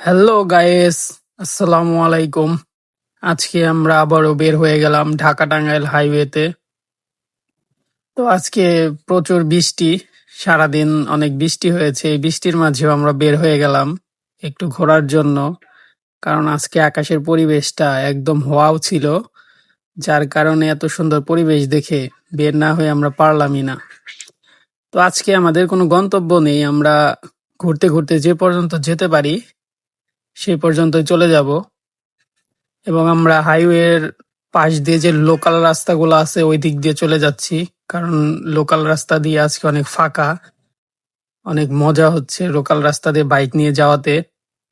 Hello guys আসসালামু আলাইকুম আজকে আমরা আবারও বের হয়ে গেলাম ঢাকা টাঙ্গাইল হাইওয়েতে। তো আজকে প্রচুর বৃষ্টি, সারাদিন অনেক বৃষ্টি হয়েছে। বৃষ্টির মাঝেও আমরা বের হয়ে গেলাম একটু ঘোরার জন্য। কারণ আজকে আকাশের পরিবেশটা একদম হওয়াও ছিল, যার কারণে এত সুন্দর পরিবেশ দেখে বের না হয়ে আমরা পারলামই না। তো আজকে আমাদের কোনো গন্তব্য নেই। আমরা ঘুরতে ঘুরতে যে পর্যন্ত যেতে পারি সেই পর্যন্তই চলে যাব। এবং আমরা হাইওয়ের পাশ দিয়ে যে লোকাল রাস্তাগুলো আছে ওই দিক দিয়ে চলে যাচ্ছি। কারণ লোকাল রাস্তা দিয়ে আজকে অনেক ফাঁকা। অনেক মজা হচ্ছে লোকাল রাস্তা দিয়ে বাইক নিয়ে যাওয়াতে।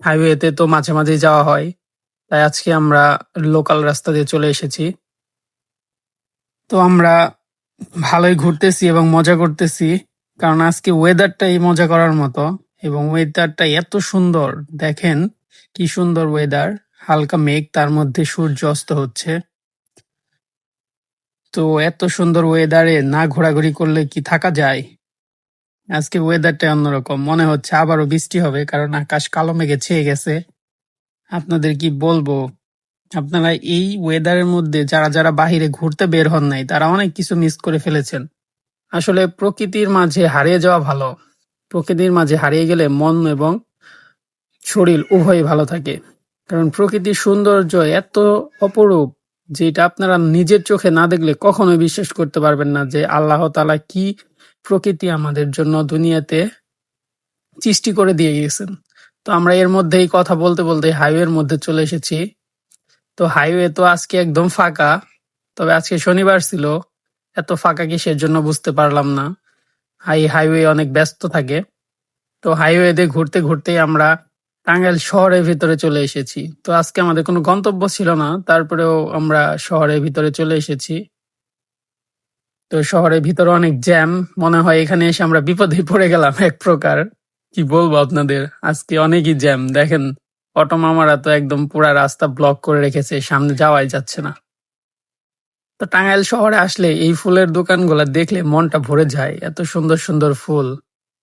হাইওয়েতে তো মাঝে মাঝে যাওয়া হয়। তাই আজকে আমরা লোকাল রাস্তা দিয়ে চলে এসেছি। তো আমরা ভালোই ঘুরতেছি এবং মজা করতেছি। কারণ আজকে ওয়েদারটাই মজা করার মতো। এবং ওয়েদারটা এত সুন্দর, দেখেন। কি সুন্দর ওয়েদার হালকা মেঘ, তার মধ্যে সূর্য অস্ত হচ্ছে। তো এত সুন্দর ওয়েদারে না ঘোরাঘুরি করলে কি থাকা যায়? আজকে ওয়েদারটা অন্যরকম, মনে হচ্ছে আবারও বৃষ্টি হবে, কারণ আকাশ কালো মেঘে ছেয়ে গেছে। আপনাদের কি বলব? আপনারা এই ওয়েদারের মধ্যে যারা যারা বাহিরে ঘুরতে বের হন নাই, তারা অনেক কিছু মিস করে ফেলেছেন। আসলে প্রকৃতির মাঝে হারিয়ে যাওয়া ভালো। প্রকৃতির মাঝে হারিয়ে গেলে মন এবং শরীর উভয়ই ভালো থাকে। কারণ প্রকৃতির সৌন্দর্য এত অপরূপ যেটা আপনারা নিজের চোখে না দেখলে কখনোই বিশ্বাস করতে পারবেন না যে আল্লাহ তালা কি প্রকৃতি আমাদের জন্য দুনিয়াতে সৃষ্টি করে দিয়ে গেছেন তো আমরা এর মধ্যেই কথা বলতে বলতে হাইওয়ের মধ্যে চলে এসেছি। তো হাইওয়ে তো আজকে একদম ফাঁকা, তবে আজকে শনিবার ছিল, এত ফাঁকা কিসের জন্য বুঝতে পারলাম না। হাই, হাইওয়ে অনেক ব্যস্ত থাকে। তো হাইওয়েতে ঘুরতে ঘুরতেই আমরা টাঙ্গাইল শহরের ভিতরে চলে এসেছি। তো আজকে আমাদের কোনো গন্তব্য ছিল না, তারপরেও আমরা শহরের ভিতরে চলে এসেছি। তো শহরের ভিতরে অনেক জ্যাম, মনে হয় এখানে এসে আমরা বিপদে পড়ে গেলাম এক প্রকার। কি বলব আপনাদের? আজকে অনেকই জ্যাম, দেখেন অটো মামারা তো একদম পুরা রাস্তা ব্লক করে রেখেছে, সামনে যাওয়াই যাচ্ছে না। তো টাঙ্গাইল শহরে আসলে এই ফুলের দোকানগুলো দেখলে মনটা ভরে যায়, এত সুন্দর সুন্দর ফুল।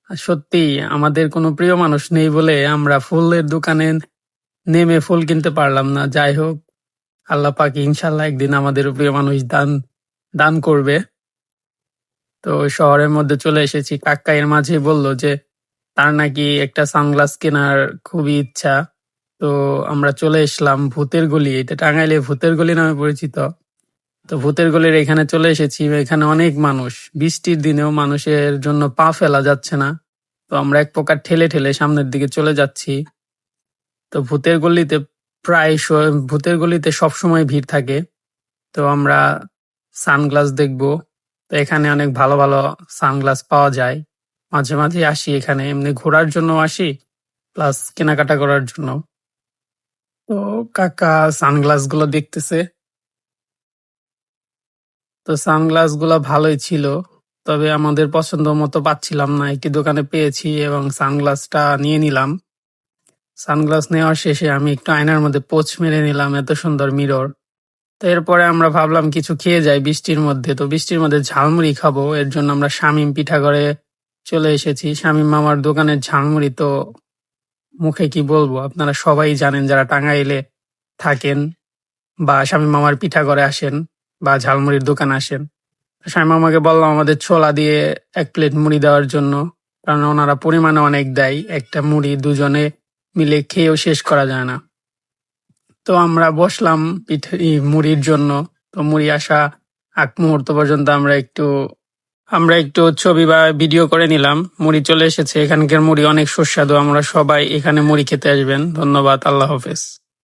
সত্যি, আমাদের কোনো প্রিয় মানুষ নেই বলে আমরা ফুলের দোকানে নেমে ফুল কিনতে পারলাম না। যাই হোক, আল্লাহ পাক ইনশাল্লাহ একদিন আমাদের প্রিয় মানুষ দান দান করবে। তো শহরের মধ্যে চলে এসেছি। কাকা এর মাঝে বলল যে, তার নাকি একটা সানগ্লাস কেনার খুবই ইচ্ছা। তো আমরা চলে এসলাম ভূতের গলি। এটা টাঙ্গাইলে ভূতের গলি নামে পরিচিত। তো ভূতের গলির এখানে চলে এসেছি, এখানে অনেক মানুষ। বৃষ্টির দিনেও মানুষের জন্য পা ফেলা যাচ্ছে না। তো আমরা এক প্রকার ঠেলে ঠেলে সামনের দিকে চলে যাচ্ছি। তো ভূতের গলিতে প্রায় ভূতের গলিতে সবসময় ভিড় থাকে। তো আমরা সানগ্লাস দেখব। তো এখানে অনেক ভালো ভালো সানগ্লাস পাওয়া যায়। মাঝে মাঝে আসি এখানে, এমনি ঘোরার জন্য আসি, প্লাস কেনাকাটা করার জন্য। তো কাকা সানগ্লাসগুলো দেখতেছে। তো সানগ্লাসগুলো ভালোই ছিল, তবে আমাদের পছন্দ মতো পাচ্ছিলাম না। একটি দোকানে পেয়েছি এবং সানগ্লাসটা নিয়ে নিলাম। সানগ্লাস নেওয়ার শেষে আমি একটু আয়নার মধ্যে পোচ মেরে নিলাম এত সুন্দর মিরর। তো এরপরে আমরা ভাবলাম কিছু খেয়ে যাই বৃষ্টির মধ্যে। তো বৃষ্টির মধ্যে ঝালমুড়ি খাব, এর জন্য আমরা শামিম পিঠা করে চলে এসেছি। শামিম মামার দোকানের ঝালমুড়ি তো মুখে কি বলব? আপনারা সবাই জানেন যারা টাঙ্গাইলে থাকেন বা শামিম মামার পিঠা করে আসেন। বা ঝালমুড়ির দোকান আসেন। শামিম মামাকে বললাম, আমাদের ছোলা দিয়ে এক প্লেট মুড়ি দেওয়ার জন্য। কারণ ওনারা পরিমাণে অনেক দেয়, একটা মুড়ি দুজনে মিলে খেয়েও শেষ করা যায় না। তো আমরা বসলাম পিঠে মুড়ির জন্য। তো মুড়ি আসা আগ মুহূর্ত পর্যন্ত আমরা একটু আমরা একটু ছবি বা ভিডিও করে নিলাম। মুড়ি চলে এসেছে। এখানকার মুড়ি অনেক সুস্বাদু। আমরা সবাই এখানে মুড়ি খেতে আসবেন। ধন্যবাদ। আল্লাহ হাফেজ।